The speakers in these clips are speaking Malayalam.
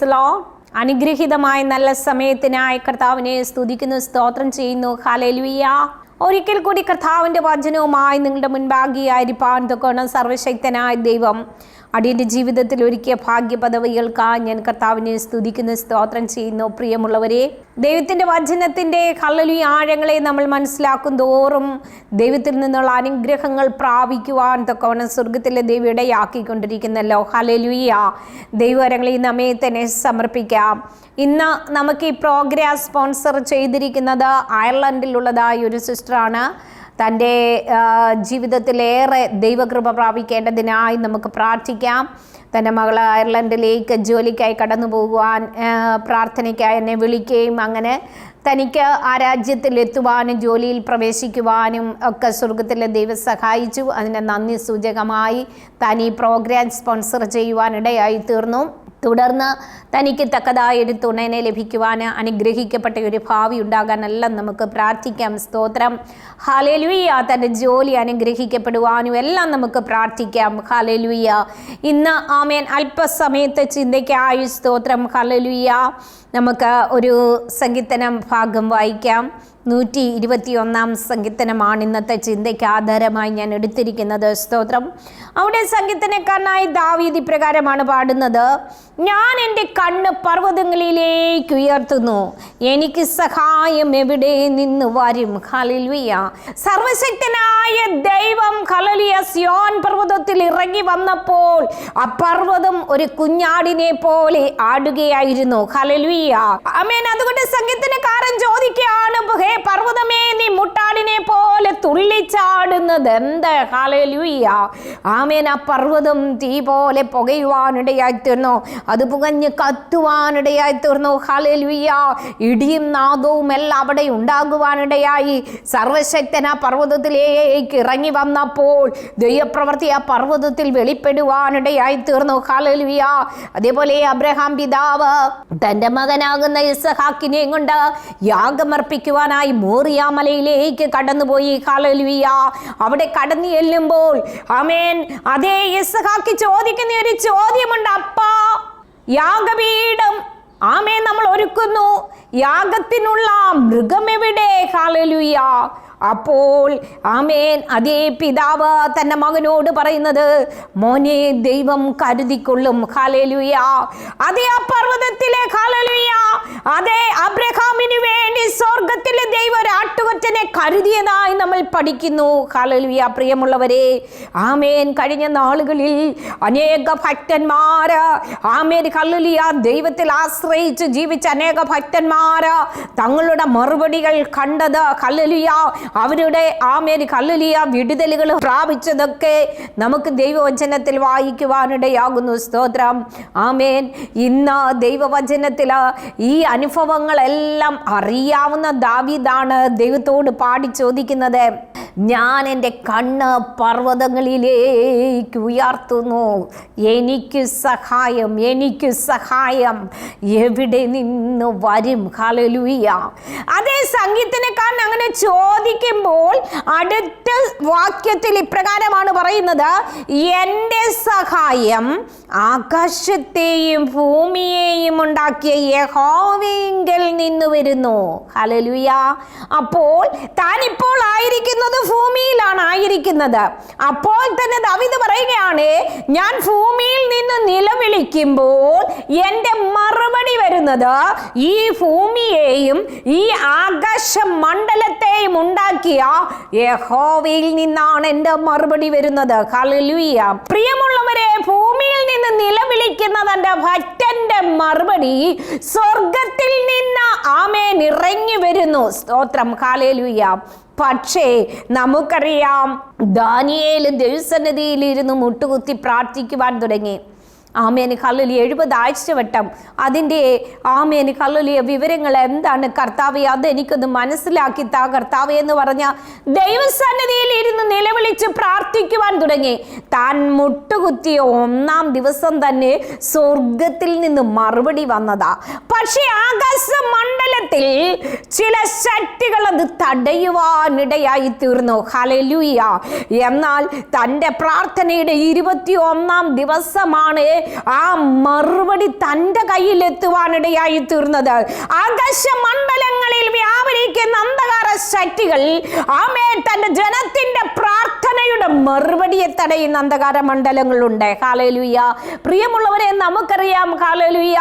പ്രേസലോ അനുഗ്രഹീതമായ നല്ല സമയത്തിനായി കർത്താവിനെ സ്തുതിക്കുന്നു സ്തോത്രം ചെയ്യുന്നു. ഹാലേലുയ്യ ഒരിക്കൽ കൂടി കർത്താവിന്റെ വചനവുമായി നിങ്ങളുടെ മുൻപാകിയായിരിക്കാൻ തൊക്കണം സർവശക്തനായ ദൈവം. അടിയന്റെ ജീവിതത്തിൽ ഒരുക്കിയ ഭാഗ്യ പദവികൾക്കായി ഞാൻ കർത്താവിനെ സ്തുതിക്കുന്ന സ്തോത്രം ചെയ്യുന്നു. പ്രിയമുള്ളവരെ ദൈവത്തിന്റെ വചനത്തിന്റെ കള്ളലി ആഴങ്ങളെ നമ്മൾ മനസ്സിലാക്കും തോറും ദൈവത്തിൽ നിന്നുള്ള അനുഗ്രഹങ്ങൾ പ്രാപിക്കുവാൻ തൊക്കവണ സ്വർഗത്തിലെ ദൈവം ഇടയാക്കിക്കൊണ്ടിരിക്കുന്നല്ലോ. ഹലലുയ ഈ നമ്മെ തന്നെ സമർപ്പിക്കാം. ഇന്ന് നമുക്ക് ഈ പ്രോഗ്രാം സ്പോൺസർ ചെയ്തിരിക്കുന്നത് അയർലൻഡിലുള്ളതായ ഒരു സിസ്റ്ററാണ്. തന്റെ ജീവിതത്തിലേറെ ദൈവകൃപ പ്രാപിക്കേണ്ടതിനായി നമുക്ക് പ്രാർത്ഥിക്കാം. തന്റെ മകൾ അയർലൻഡിലേക്ക് ജോലിക്കായി കടന്നു പോകുവാൻ പ്രാർത്ഥനയ്ക്കായി എന്നെ വിളിക്കുകയും അങ്ങനെ തനിക്ക് ആ രാജ്യത്തിൽ എത്തുവാനും ജോലിയിൽ പ്രവേശിക്കുവാനും ഒക്കെ സ്വർഗത്തിലെ ദൈവം സഹായിച്ചു. അതിനെ നന്ദി സൂചകമായി താൻ ഈ പ്രോഗ്രാം സ്പോൺസർ ചെയ്യുവാനിടയായി തീർന്നു. തുടർന്ന് തനിക്ക് തക്കതായ ഒരു തുണനെ ലഭിക്കുവാൻ അനുഗ്രഹിക്കപ്പെട്ട ഒരു ഭാവി ഉണ്ടാകാനെല്ലാം നമുക്ക് പ്രാർത്ഥിക്കാം. സ്തോത്രം. ഹാലേലുയ്യ തന്റെ ജോലി അനുഗ്രഹിക്കപ്പെടുവാനും എല്ലാം നമുക്ക് പ്രാർത്ഥിക്കാം. ഹാലേലുയ്യ ഇന്ന് ആമേൻ. അല്പസമയത്തെ ചിന്തയ്ക്കായി സ്തോത്രം. ഹാലലുയ്യ നമുക്ക് ഒരു സംഗീതനം ഭാഗം വായിക്കാം. നൂറ്റി ഇരുപത്തിയൊന്നാം സങ്കീർത്തനമാണ് ഇന്നത്തെ ചിന്തയ്ക്ക് ആധാരമായി ഞാൻ എടുത്തിരിക്കുന്നത്. സ്തോത്രം. അവിടെ സങ്കീർത്തനക്കാരനായി ദാവീദ് ഇപ്രകാരമാണ് പാടുന്നത്. ഞാൻ എന്റെ കണ്ണ് പർവതങ്ങളിലേക്ക് ഉയർത്തുന്നു. എനിക്ക് സഹായം എവിടെ നിന്ന് വരും? ഹലിൽവിയ സർവശക്തനായ ദൈവം ഹലലിയ സിയോൻ പർവതത്തിൽ ഇറങ്ങി വന്നപ്പോൾ ആ പർവതം ഒരു കുഞ്ഞാടിനെ പോലെ ആടുകയായിരുന്നു. ഹലൽവിയ അമേൻ അതുകൊണ്ട് സംഗീതനക്കാരൻ ചോദിക്കുകയാണ് ഹേ പർവതമേ നീ മുട്ടാടിനെ പോലെ തുള്ളിച്ചാടുന്നത് എന്ത് ഹലലുയ്യ ആമേൻ. ആ പർവതം തീ പോലെ പുകയുവാനിടയായി തീർന്നു അത് പുകഞ്ഞ് കത്തുവാനിടയായി തീർന്നു ഹലലുയ്യ ഇടിയും നാദവും എല്ലാം അവിടെ ഉണ്ടാകുവാനിടയായി. സർവശക്തൻ ആ പർവതത്തിലേക്ക് ഇറങ്ങി വന്നപ്പോൾ ദൈവപ്രവൃത്തി ആ പർവതത്തിൽ വെളിപ്പെടുവാനിടയായി തീർന്നു ഹാലലുയ അതേപോലെ അബ്രഹാം പിതാവ് തന്റെ മകനാകുന്ന ഇസഹാക്കിനെയും കൊണ്ട് യാഗമർപ്പിക്കുവാനായി മോറിയ മലയിലേക്ക് കടന്നുപോയി. ഹാലലുയ അവിടെ കടന്നു ചെല്ലുമ്പോൾ അമേൻ അതേ ഇസഹാക്ക് ചോദിക്കുന്ന ഒരു ചോദ്യമുണ്ട്. അപ്പാ യാഗപീഠം ആമേ നമ്മൾ ഒരുക്കുന്നു. യാഗത്തിനുള്ള മൃഗം എവിടെ? ഹാലലുയ അപ്പോൾ ആമേൻ. അതേ പിതാവ് തന്റെ മകനോട് പറയുന്നത് മോനെ ദൈവം കരുതിക്കൊള്ളും. ഹാലലുയ അതേ ആ പർവതത്തിലെ ഹാലലുയ അതേ അബ്രഹാമിന് വേണ്ടി സ്വർഗത്തിലെ ദൈവ കരുതിയതായി നമ്മൾ പഠിക്കുന്നു. ഹാലലുയ പ്രിയമുള്ളവരെ ആമേൻ. കഴിഞ്ഞ നാളുകളിൽ അനേക ഭക്തന്മാര് ആമേൻ ഹല്ലുലിയ. ദൈവത്തിൽ ആശ്രയിച്ച് ജീവിച്ച അനേക ഭക്തന്മാര് തങ്ങളുടെ മറുപടികൾ കണ്ടത് ഹല്ലുലിയ അവരുടെ ആമേൻ കല്ലുലിയ വിടുതലുകൾ പ്രാപിച്ചതൊക്കെ നമുക്ക് ദൈവവചനത്തിൽ വായിക്കുവാനിടയാകുന്നു. സ്തോത്രം. ആമേൻ. ഇന്ന് ദൈവവചനത്തിൽ ഈ അനുഭവങ്ങളെല്ലാം അറിയാവുന്ന ദാവീദാണ് ദൈവത്തോട് പാടി ചോദിക്കുന്നത്. ഞാൻ എന്റെ കണ്ണ് പർവതങ്ങളിലേക്ക് ഉയർത്തുന്നു. എനിക്ക് സഹായം എനിക്ക് സഹായം. എവിടെ നിന്ന് വരും? ഹലലുയ അതേ സംഗീതനക്കാരൻ അങ്ങനെ ചോദിക്കുമ്പോൾ അടുത്ത വാക്യത്തിൽ ഇപ്രകാരമാണ് പറയുന്നത് എന്റെ സഹായം ആകാശത്തെയും ഭൂമിയെയും ഉണ്ടാക്കിയ യഹോവെങ്കിൽ നിന്ന് വരുന്നു. ഹലലുയ അപ്പോൾ താനിപ്പോൾ ആയിരിക്കുന്നത് ഭൂമിയിലാണ് ആയിരിക്കുന്നത്. അപ്പോൾ തന്നെ ദാവീദ് പറയുകയാണ് ഞാൻ ഭൂമിയിൽ നിന്ന് നിലവിളിക്കുമ്പോൾ എന്റെ മറുപടി വരുന്നത് ഈ ഭൂമിയെയും ഈ ആകാശ മണ്ഡലത്തെയും ഉണ്ടാക്കിയ യഹോവയിൽ നിന്നാണ് എന്റെ മറുപടി വരുന്നത്. ഹല്ലേലൂയ. പ്രിയമുള്ളവരെ ഭൂമിയിൽ നിന്ന് നിലവിളിക്കുന്ന തന്റെ ഭക്തന്റെ മറുപടി സ്വർഗത്തിൽ നിന്ന് ആമേൻ ഇറങ്ങി വരുന്നു. സ്തോത്രം. ഹാലേലുയ്യ പക്ഷേ നമുക്കറിയാം ദാനിയേൽ ദൈവസന്നിധിയിൽ ഇരുന്ന് മുട്ടുകുത്തി പ്രാർത്ഥിക്കുവാൻ തുടങ്ങി. ആമേന് കല്ലുലി എഴുപത് ആഴ്ചവട്ടം അതിന്റെ ആമേന് കല്ലുലിയ വിവരങ്ങൾ എന്താണ് കർത്താവെ? അതെനിക്കൊന്ന് മനസ്സിലാക്കി താ കർത്താവെ എന്ന് പറഞ്ഞ ദൈവസന്നിധിയിൽ ഇരുന്ന് നിലവിളിച്ച് പ്രാർത്ഥിക്കുവാൻ തുടങ്ങി. താൻ മുട്ടുകുത്തിയ ഒന്നാം ദിവസം തന്നെ സ്വർഗത്തിൽ നിന്ന് മറുപടി വന്നതാ. പക്ഷേ ആകാശ മണ്ഡലത്തിൽ ചില ശക്തികൾ അത് തടയുവാനിടയായി തീർന്നു. ഹലലുയ എന്നാൽ തന്റെ പ്രാർത്ഥനയുടെ ഇരുപത്തി ഒന്നാം ദിവസമാണ് ആ മറുപടി തന്റെ കയ്യിലെത്തുവാനിടയായി തീർന്നത്. ആകാശ മണ്ഡലങ്ങളിൽ വ്യാപരിക്കുന്ന അന്ധകാര ശക്തികൾ ആമേ തന്റെ ജനത്തിന്റെ പ്രാർത്ഥനയുടെ മറുപടിയെ തടയുന്ന അന്ധകാര മണ്ഡലങ്ങളുണ്ട്. ഹാലലുയ്യ പ്രിയമുള്ളവരെ നമുക്കറിയാം ഹാലലുയ്യ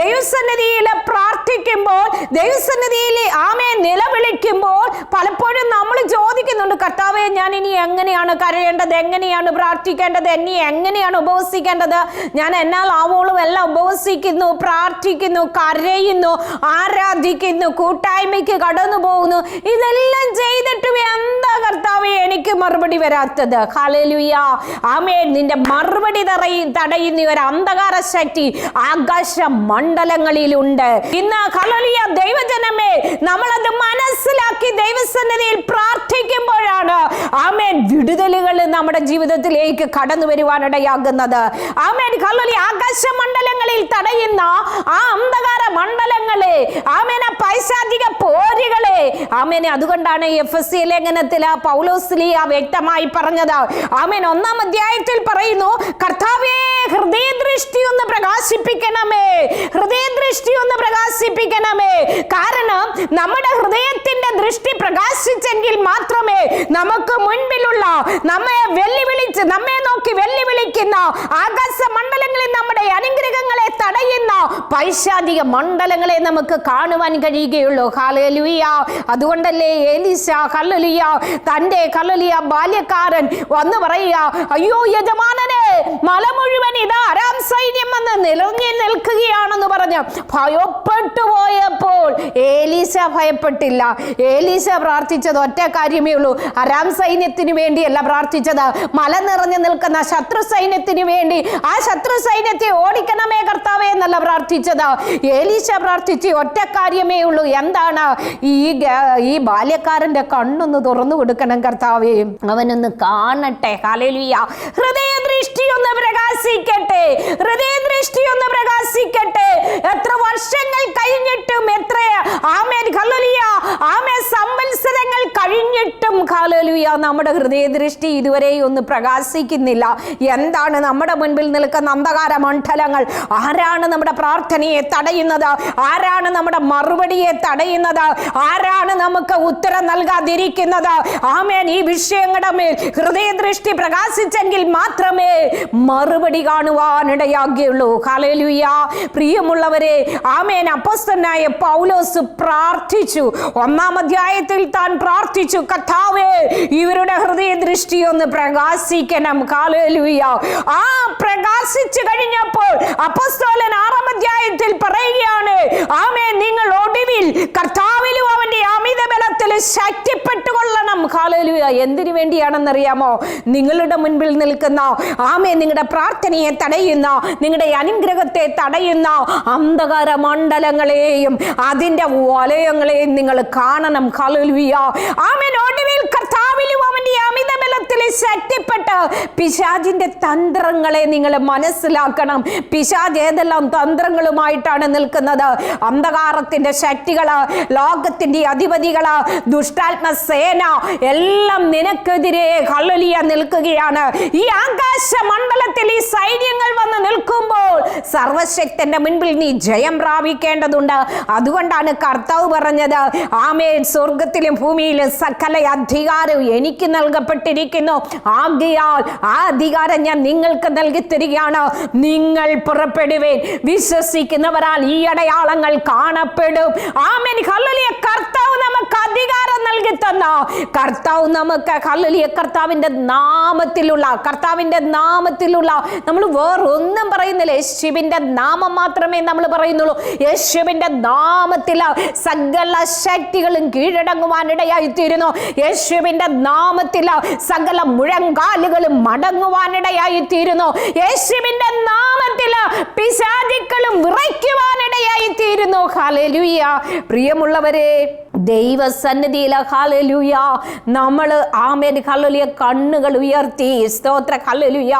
ദൈവസന്നിധിയിൽ പ്രാർത്ഥിക്കുമ്പോൾ ദൈവസന്നിധിയിൽ ആമേ നിലവിളിക്കുമ്പോൾ പലപ്പോഴും നമ്മൾ ചോദിക്കുന്നുണ്ട് കർത്താവെ ഞാൻ ഇനി എങ്ങനെയാണ് കരയേണ്ടത്? എങ്ങനെയാണ് പ്രാർത്ഥിക്കേണ്ടത്? എന്നെ എങ്ങനെയാണ് ഉപവസിക്കേണ്ടത്? ഞാൻ എന്നാൽ ആവോളം എല്ലാം ഉപവസിക്കുന്നു പ്രാർത്ഥിക്കുന്നു കരയുന്നു ആരാധിക്കുന്നു കൂട്ടായ്മയ്ക്ക് കടന്നു പോകുന്നു. ഇതെല്ലാം ചെയ്തിട്ടും എന്താ കർത്താവ് എനിക്ക് മറുപടി വരാത്തത്? ഹാലലുയ ആമേ നിന്റെ മറുപടി തറയി തടയുന്ന ഒരു അന്ധകാര ശക്തി ആകാശ മണ്ഡലങ്ങളിലുണ്ട് ഇന്ന് ഹലലിയ ദൈവജനമേ നമ്മളത് മനസ്സിലാക്കി ദൈവസന്നിധിയിൽ പ്രാർത്ഥിക്കുമ്പോഴാണ് ആമേൻ വിടുതലുകൾ നമ്മുടെ ജീവിതത്തിലേക്ക് കടന്നു വരുവാനിടയാകുന്നത്. ആമേൻ ഹലലി ആകാശ മണ്ഡലങ്ങളിൽ തടയുന്ന ആ അന്ധകാര മണ്ഡലങ്ങളെ ആമേന പൈശാചിക പോരികളെ. ആമേനെ അതുകൊണ്ടാണ് എഫ് എസ് സി ലേഖനത്തിൽ ആ വ്യക്തമായി പറഞ്ഞത്. ആമേൻ ഒന്നാം അധ്യായത്തിൽ പറയുന്നു കർത്താവേ ഹൃദയദൃഷ്ടി ഒന്ന് പ്രകാശിപ്പിക്കണമേ. ഹൃദയദൃഷ്ടി ഒന്ന് പ്രകാശിപ്പിക്കണമേ. കാരണം നമ്മുടെ ഹൃദയത്തിന്റെ ദൃഷ്ടി പ്രകാശിച്ചെങ്കിൽ മാത്രമേ നമുക്ക് മുൻപിലുള്ള നമ്മെ വെല്ലുവിളിച്ച് നമ്മെ നോക്കി വെല്ലുവിളിക്കുന്ന ആകാശ മണ്ഡലങ്ങളിൽ നമ്മുടെ അനുഗ്രഹങ്ങളെ തടയുന്ന പൈശാചിക മണ്ഡലങ്ങളെ നമുക്ക് കാണുവാൻ കഴിയുകയുള്ളൂ. ഹലലുയ അതുകൊണ്ടല്ലേ ഏലിസ ഹലലുയ തന്റെ ഹലലുയ ബാല്യക്കാരൻ വന്ന് പറയുക അയ്യോ യജമാനനെ മല മുഴുവൻ ഇതാ അരാം സൈന്യം വന്ന് നിലങ്ങി നിൽക്കുകയാണെന്ന് പറഞ്ഞ് ഭയപ്പെട്ടു പോയപ്പോൾ ഏലീസ ഭയപ്പെട്ടില്ല. ഏലീസ പ്രാർത്ഥിച്ചത് ഒറ്റ കാര്യമേ ഉള്ളൂ. അരാം സൈന്യത്തിന് വേണ്ടിയല്ല പ്രാർത്ഥിച്ചത്. മല നിറഞ്ഞു നിൽക്കുന്ന ശത്രു സൈന്യത്തിന് വേണ്ടി. ആ ശത്രു സൈന്യത്തെ ഓടിക്കണമേ കർത്താവേ എന്നല്ല പ്രാർത്ഥിച്ചത്. ഏലീശ പ്രാർത്ഥിച്ച് ഒറ്റ കാര്യമേ ഉള്ളൂ. എന്താണ്? ഈ ഈ ബാല്യക്കാരന്റെ കണ്ണൊന്ന് തുറന്നു കൊടുക്കണം കർത്താവേ. അവനൊന്ന് കാണട്ടെ. ഹൃദയ ദൃഷ്ടി ഒന്ന് പ്രകാശിക്കട്ടെ. ഹൃദയ ദൃഷ്ടി ഒന്ന് പ്രകാശിക്കട്ടെ. എത്ര വർഷങ്ങൾ കഴിഞ്ഞിട്ടും എത്ര ആമേൻ ഹല്ലേലൂയ ആമേൻ സംവത്സരങ്ങൾ കഴിഞ്ഞിട്ടും ഹല്ലേലൂയ നമ്മുടെ ഹൃദയ ദൃഷ്ടി ഇതുവരെ ഒന്ന് പ്രകാശിക്കുന്നില്ല. എന്താണ് നമ്മുടെ മുൻപിൽ നിൽക്കുന്ന അന്ധകാര മണ്ഡലങ്ങൾ? ആരാണ് നമ്മുടെ പ്രാർത്ഥനയെ തടയുന്നത്? ആരാണ് നമ്മുടെ മറുപടിയെ തടയുന്നത്? ആരാണ് നമുക്ക് ഉത്തരം നൽകാതിരിക്കുന്നത്? ആമേൻ ഈ വിഷയങ്ങളുടെ മേൽ ഹൃദയദൃഷ്ടി പ്രകാശിച്ചെങ്കിൽ മാത്രമേ മറുപടി കാണുവാനിടയാകുകയുള്ളൂ ഹലലുയ പ്രിയമുള്ളവരെ ആമേൻ. അപ്പസ്തനായ പൗലോസ് പ്രാർത്ഥിച്ചു. ഒന്നാം അധ്യായത്തിൽ താൻ പ്രാർത്ഥിച്ചു. കഥാവേ ഇവരുടെ ഹൃദയ ദൃഷ്ടി ഒന്ന് പ്രകാശിക്കണം. ഹാലേലുയ ആ പ്രകാശിച്ചു കഴിഞ്ഞപ്പോൾ അപ്പസ്തോലൻ ആറാം അധ്യായത്തിൽ പറയുകയാണ് ആമേ നിങ്ങൾ ഒടുവിൽ കർത്താവിലും അവന്റെ അമിത ബലത്തിൽ ശക്തിപ്പെട്ടുകൊള്ളണം. ഹാലലുയ എന്തിനു വേണ്ടിയാണെന്നറിയാമോ? നിങ്ങളുടെ മുൻപിൽ നിൽക്കുന്ന ആമേ നിങ്ങളുടെ പ്രാർത്ഥനയെ തടയുന്ന നിങ്ങളുടെ അനുഗ്രഹത്തെ തടയുന്ന അന്ധകാര മണ്ഡലങ്ങളെയും അതിന്റെ വലയങ്ങളെയും നിങ്ങൾ കാണണം. ഹാലലുയ ആമേൻ. ഒടുവിൽ കർത്താവിലും അവന്റെ അമിത ബലത്തിൽ പിശാജിന്റെ തന്ത്രങ്ങളെ നിങ്ങൾ മനസ്സിലാക്കണം. പിശാജ് ഏതെല്ലാം തന്ത്രങ്ങളുമായിട്ടാണ് നിൽക്കുന്നത്? അന്ധകാരത്തിന്റെ ശക്തികൾ ലോകത്തിന്റെ അധിപതികൾ ദുഷ്ടാത്മ സേന എല്ലാം നിനക്കെതിരെ കള്ളലിയ നിൽക്കുകയാണ്. ഈ ആകാശ മണ്ഡലത്തിൽ ഈ സൈന്യങ്ങൾ വന്ന് നിൽക്കുമ്പോൾ സർവശക്തന്റെ മുൻപിൽ നീ ജയം പ്രാപിക്കേണ്ടതുണ്ട്. അതുകൊണ്ടാണ് കർത്താവ് പറഞ്ഞത് ആമേ സ്വർഗത്തിലും ഭൂമിയിലും സകല അധികാരവും എനിക്ക് നൽകപ്പെട്ടിരിക്കുന്നു. ആകയാൽ ആ അധികാരം ഞാൻ നിങ്ങൾക്ക് നൽകി തരികയാണ്. നിങ്ങൾ പുറപ്പെടുവേൻ. വിശ്വസിക്കുന്നവരാൽ ഈ അടയാളങ്ങൾ കാണപ്പെടും. ആമേൻ. ഹല്ലുലിയ. കർത്താവ് നമുക്ക് അധികാരം നൽകി തന്ന. കർത്താവ് നമുക്ക് ഹല്ലുലിയ കർത്താവിന്റെ നാമത്തിലുള്ള കർത്താവിന്റെ നാമത്തിലുള്ള നമ്മൾ വേറൊന്നും പറയുന്നില്ല. യേശുവിന്റെ നാമം മാത്രമേ നമ്മൾ പറയുന്നുള്ളൂ. യേശുവിന്റെ നാമത്തിൽ സകല ശക്തികളും കീഴടങ്ങുവാനിടയായി തീരുന്നു യേശുവിന്റെ നാമത്തിൽ സകല മുഴങ്കാലുകളും മടങ്ങുവാനിടയായി തീരുന്നു യേശുവിന്റെ നാമത്തിൽ പിശാചിക്കളും വിറയ്ക്കുവാനിടയായി തീരുന്നു ഹല്ലേലൂയ പ്രിയമുള്ളവരെ ദൈവസന്നിധിയിലെ ഹലലുയ നമ്മൾ ആമേൻ ഹലലുയ കണ്ണുകൾ ഉയർത്തി സ്തോത്ര ഹലലുയ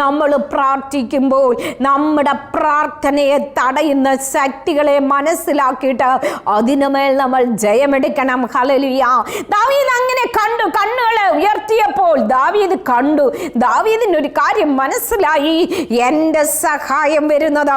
നമ്മൾ പ്രാർത്ഥിക്കുമ്പോൾ നമ്മുടെ പ്രാർത്ഥനയെ തടയുന്ന ശക്തികളെ മനസ്സിലാക്കിയിട്ട് അതിനുമേൽ നമ്മൾ ജയമെടുക്കണം ഹലലുയ ദാവീദ് അങ്ങനെ കണ്ടു കണ്ണുകളെ ഉയർത്തിയപ്പോൾ ദാവീദ് കണ്ടു. ദാവീദിന് ഒരു കാര്യം മനസ്സിലായി. എന്റെ സഹായം വരുന്നത്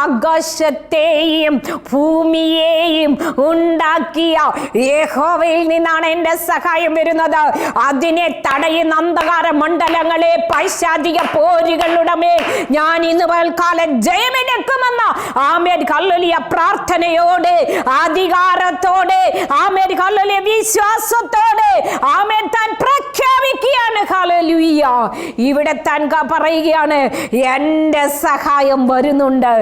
ആകാശത്തെയും ഭൂമിയെയും ഉണ്ടാക്കിയ യേഹോവയിൽ നിന്നാണ് എന്റെ സഹായം വരുന്നത്. അതിനെ തടയുന്ന അന്ധകാര മണ്ഡലങ്ങളെ പൈശാചിക പോരുകളുടെ മേൽ ഞാൻ ഇന്ന് പൽക്കാലം ജയമെടുക്കുമെന്ന ആമേൻ. കല്ലുലിയ പ്രാർത്ഥനയോടെ അധികാരത്തോടെ ആമേൻ. കല്ലുലിയ വിശ്വാസത്തോടെ ആമേൻ. താൻ പ്രഖ്യാപിക്കുകയാണ്. ഹല്ലേലൂയ. ഇവിടെ താൻ പറയുകയാണ് എന്റെ സഹായം വരുന്നുണ്ട്.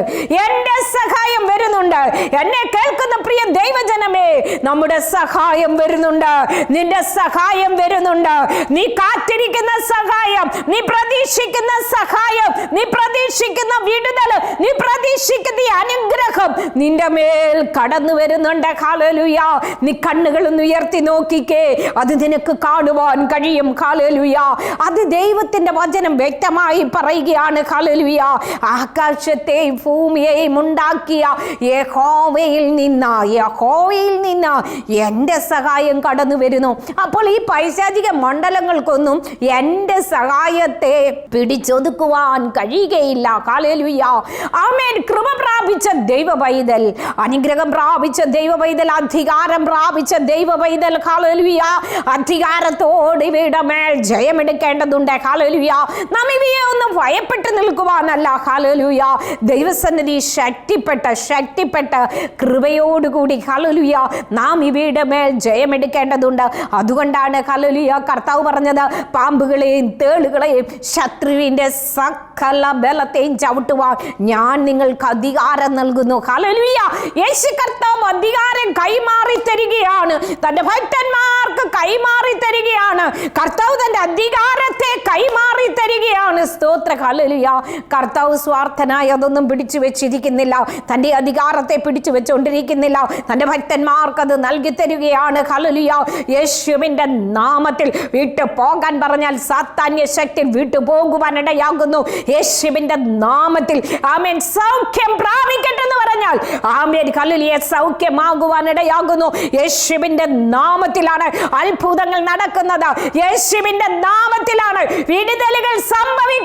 എന്റെ സഹായം വരുന്നുണ്ട്. എന്നെ കേൾക്കുന്ന പ്രിയ ദൈവജനമേ നമ്മുടെ സഹായം വരുന്നുണ്ട്. നിന്റെ സഹായം വരുന്നുണ്ട്. നീ കാത്തിരിക്കുന്ന സഹായം നീ പ്രതീക്ഷിക്കുന്ന സഹായം നീ പ്രതീക്ഷിക്കുന്ന വിടുതൽ നീ പ്രതീക്ഷിക്കുന്ന അനുഗ്രഹം നിന്റെ മേൽ കടന്നു വരുന്നുണ്ട്. ഹാലലുയ നീ കണ്ണുകളൊന്ന് ഉയർത്തി നോക്കിക്കേ. അത് നിനക്ക് കാണുവാൻ കഴിയും. കാലലുയ അത് ദൈവത്തിന്റെ വചനം വ്യക്തമായി പറയുകയാണ്. കാലലുയ ആകാശത്തെയും ഭൂമിയെയും ഉണ്ടാക്കിയ യഹോവയിൽ നിന്ന് യഹോവയിൽ നിന്ന് എന്റെ സഹായം കടന്നു വരുന്നു. അപ്പോൾ ഈ പൈശാചിക മണ്ഡലങ്ങൾക്കൊന്നും എന്റെ സഹായത്തെ പിടിച്ചൊതുക്കുവാൻ കഴിയുകയില്ല. കാലലുയ ആമേൻ. കൃപ പ്രാപിച്ച ദൈവ പൈതൽ അനുഗ്രഹം പ്രാപിച്ച ദൈവ പൈതൽ അധികാരം പ്രാപിച്ച ദൈവ പൈതൽ കാലേലുയ്യ അധികാരത്തോട് ഇവയുടെ മേൽ ജയമെടുക്കേണ്ടതുണ്ട്. ഹാലലുയ നാം ഇവയെ ഒന്ന് ഭയപ്പെട്ട് നിൽക്കുവാനല്ല. ഹാലലുയ ദൈവസന്നിധി ശക്തിപ്പെട്ട ശക്തിപ്പെട്ട കൃപയോടുകൂടി ഹലലുയ നാം ഇവയുടെ മേൽ ജയമെടുക്കേണ്ടതുണ്ട്. അതുകൊണ്ടാണ് ഹലലുയ കർത്താവ് പറഞ്ഞത് പാമ്പുകളെയും തേളുകളെയും ശത്രുവിന്റെ സകല ബലത്തെയും ചവിട്ടുവാൻ ഞാൻ നിങ്ങൾക്ക് അധികാരം നൽകുന്നു. ഹലലുയ യേശു കർത്താവ് അധികാരം കൈമാറി തരികയാണ്. തന്റെ ഭക്തന്മാർക്ക് കൈമാറി തരികയാണ്. കർത്താവ് തന്റെ അധികാരത്തെ കൈമാറി തരികയാണ്. സ്തോത്ര ഹലലുയ കർത്താവ് സ്വാർത്ഥനായി അതൊന്നും പിടിച്ചു വെച്ചിരിക്കുന്നില്ല. തന്റെ അധികാരത്തെ പിടിച്ചു വെച്ചുകൊണ്ടിരിക്കുന്നില്ല തന്റെ ഭക്തന്മാർക്കത് നൽകി തരികയാണ്. ഹലലുയ യേശുവിന്റെ നാമത്തിൽ വീട്ടു പോകാൻ പറഞ്ഞാൽ സാത്താന്യ ശക്തി വീട്ടു പോകുവാനിടയാകുന്നു യേശുവിന്റെ നാമത്തിൽ ആമേൻ. സൗഖ്യം പ്രാപിക്കട്ടെ എന്ന് പറഞ്ഞാൽ ആമേൻ. ഹല്ലേലൂയ. സൗഖ്യമാകുവാനിടയാകുന്നു യേശുവിന്റെ നാമത്തിലാണ് അത്ഭുതങ്ങൾ നടക്കുന്നത്. യേശുവിന്റെ നാമത്തിലാണ് വിടുതലുകൾ സംഭവിക്കുന്നത്.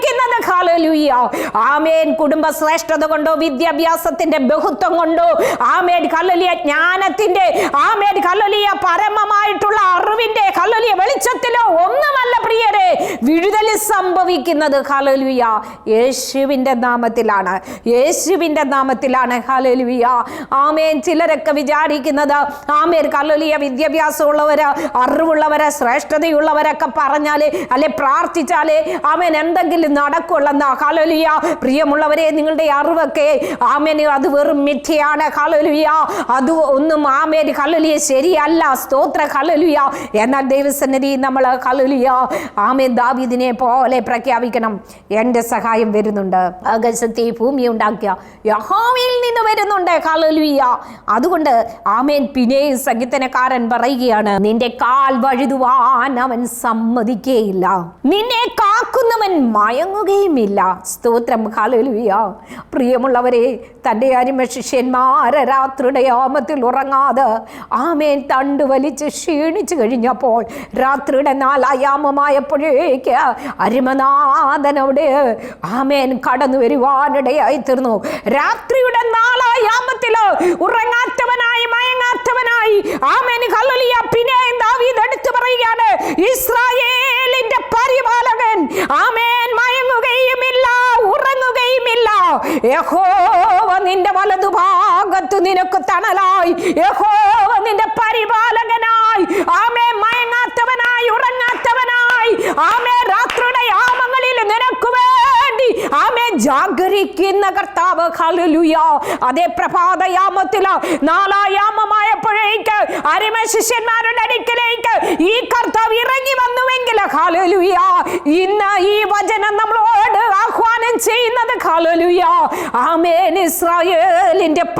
ഹല്ലേലൂയ ആമേൻ. കുടുംബ ശ്രേഷ്ഠത കൊണ്ടോ വിദ്യാഭ്യാസത്തിന്റെ ബഹുത്വം കൊണ്ടോ ആമേൻ. കല്ലലിയ ജ്ഞാനത്തിന്റെ ആമേൻ. കല്ലലിയ പരമമായിട്ടുള്ള അറിവിന്റെ കല്ലലിയ വെളിച്ചത്തിലോ ഒന്നുമല്ല പ്രിയരെ. വിടുതൽ സംഭവിക്കുന്നത്. ഹലലുയ യേശുവിന്റെ നാമത്തിലാണ്. യേശുവിന്റെ നാമത്തിലാണ്. ഹലലുയ ആമേൻ. ചിലരൊക്കെ വിചാരിക്കുന്നത് ആമേൻ. കല്ലലിയ വിദ്യാഭ്യാസമുള്ളവര് അറിവുള്ളവര് ശ്രേഷ്ഠതയുള്ളവരൊക്കെ പറഞ്ഞാൽ അല്ലെ പ്രാർത്ഥിച്ചാൽ ആമേൻ. എന്തെങ്കിലും നടക്കുള്ളെന്ന ഹലലുയ പ്രിയമുള്ളവരെ നിങ്ങളുടെ അറിവൊക്കെ ആമേന് അത് വെറും മിഥ്യയാണ്. ഹലലുയ അത് ഒന്നും ആമേൻ. ഹലലിയ ശരിയല്ല. സ്തോത്ര. ഹലലുയ എന്നാൽ ദൈവസന്നിധി നമ്മൾ ഹലലുയ ആമേൻ. ദാവീദിനെ പോലെ പ്രഖ്യാപിക്കണം. എന്റെ സഹായം വരുന്നുണ്ട്. ആകാശത്തെ ഭൂമി ഉണ്ടാക്കിയ യഹോവയിൽ നിന്ന് വരുന്നുണ്ട്. ഹലലുയ അതുകൊണ്ട് ആമേൻ. പിന്നെയും സംഗീതനക്കാരൻ പറയുകയാണ് നിന്റെ കാൽ വഴുതുവാൻ അവൻ സമ്മതിക്കേയില്ല. നിന്നെ കാക്കുന്നവൻ മയങ്ങുകയുമില്ല. സ്തോത്രം ഹലലുയ പ്രിയമുള്ളവരെ തന്റെ അരിമ ശിഷ്യന്മാരെ രാത്രിയുടെ യാമത്തിൽ ഉറങ്ങാതെ ആമേൻ തണ്ട് വലിച്ച് ക്ഷീണിച്ചു കഴിഞ്ഞപ്പോൾ രാത്രിയുടെ നാലായാമമായപ്പോഴേക്ക് അരിമനാഥനവിടെ ആമേൻ കടന്നു വരുവാനിടയായി തീർന്നു. രാത്രിയുടെ നാലായാമത്തിൽ ഉറങ്ങാത്തവനായി മയങ്ങാത്തവനായി ആമേൻ ഹല്ലേലൂയ. പിന്നെ ദാവീദ് എടുത്തു പറയുകയാണ് ഇസ്രായേലിന്റെ പരിപാലകൻ ആമേൻ മയങ്ങുകയുമില്ല ഉറങ്ങുകയുമില്ല. യഹോവ നിന്റെ വലതുഭാഗത്തു നിനക്ക് തണലായി. യഹോവ നിന്റെ പരിപാലകനായി. ആമേ മയങ്ങാത്തവനായി ഉറങ്ങാത്തവനായി. ആമേ രാത്രിയുടെ യാമങ്ങളിൽ നിനക്ക് വേണ്ടി. ആമേ ജാഗരിക്കുന്ന കർത്താവ് ഹല്ലേലൂയ. അതേ പ്രഭാതയാമത്തിലോ നാലായാമമായപ്പോഴേക്ക് അരിമ ശിഷ്യന്മാരുടെ അടുക്കലേക്ക് ഈ കർത്താവ് ഇറങ്ങി വന്നുവെങ്കിൽ ഹല്ലേലൂയ. ഇന്ന് ഈ വചനം നമ്മളോട് ആഹ്വാനം ചെയ്യുന്നത്. ആമേൻ.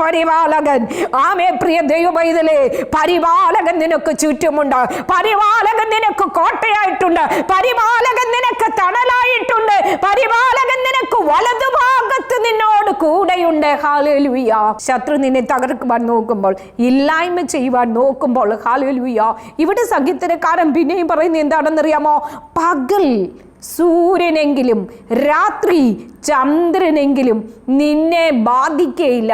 പരിപാലകൻ. ആമേ പ്രിയ ദൈവമൈതലേ പരിപാലകൻ നിനക്ക് ചുറ്റുമുണ്ട്. പരിപാലകൻ നിനക്ക് കോട്ടയായിട്ടുണ്ട്. പരിപാലകൻ നിനക്ക് തണലായിട്ടുണ്ട്. പരിപാലകൻ നിനക്ക് വലതുഭാഗത്ത് നിന്നോട് കൂടെയുണ്ട്. ഹാലേലുയ്യ ശത്രു നിന്നെ തകർക്കുവാൻ നോക്കുമ്പോൾ ഇല്ലായ്മ ചെയ്യുവാൻ നോക്കുമ്പോൾ ഹാലേലുയ്യ ഇവിടെ സംഗീതക്കാരൻ പിന്നെയും പറയുന്നത് എന്താണെന്നറിയാമോ? പകൽ. സൂര്യനെങ്കിലും രാത്രി ചന്ദ്രനെങ്കിലും നിന്നെ ബാധിക്കയില്ല.